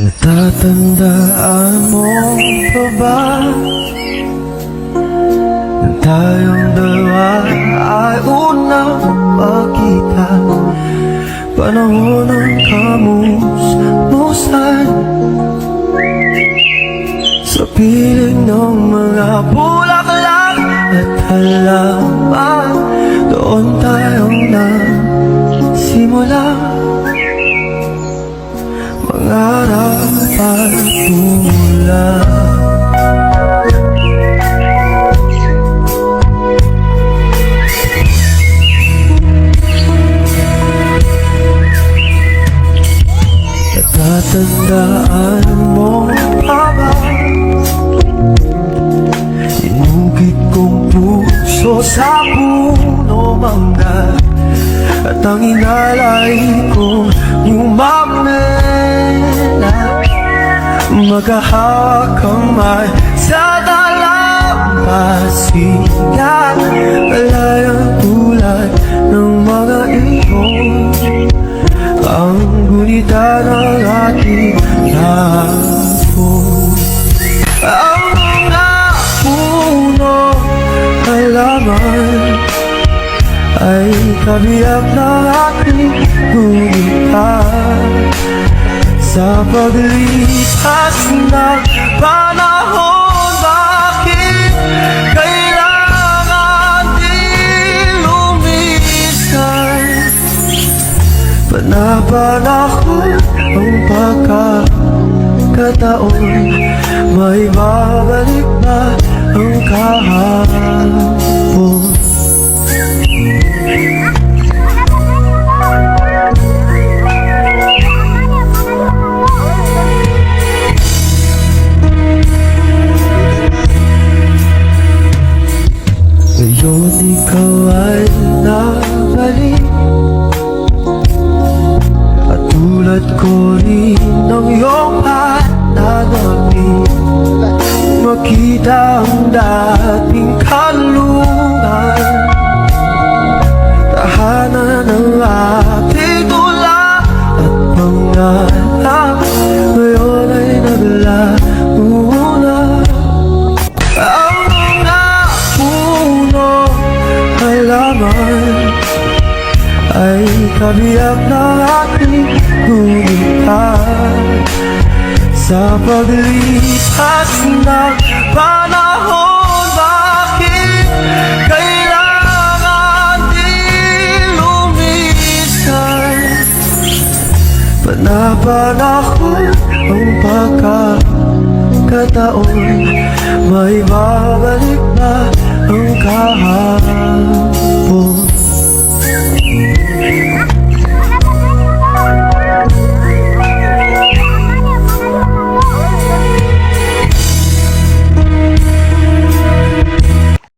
Natatandaan mo pa ba Na tayong dalawa ay unang magkita Panahon ng kamus-musan Sa piling ng mga bulaklak at halaman Doon tayo na simula Mangarap at mula Natatandaan mo pa ba? Inugit kong puso sa puno mangga At ang inalay ko Maghahawak kamay sa dalampasigan Malayang tulad ng mga ibon Ang gunita ng ating hapon Ang mga puno halaman ay kabiyak ng aking gunita Sa paglipas ng panahon Bakit kailangan di lumisan? Panapanahon ang pagkakataon May babalik ba ang kahapon Ngayon ikaw ay nabalik. At tulad ko rin ng iyong pananamit Makita ang dating kalungan. Tahanan ng ay kabiyak ng aking gunita Sa paglipas ng panahon Bakit kailangan di lumisan? Panapanahon ang pagkakataon May babalik ba ang kahapon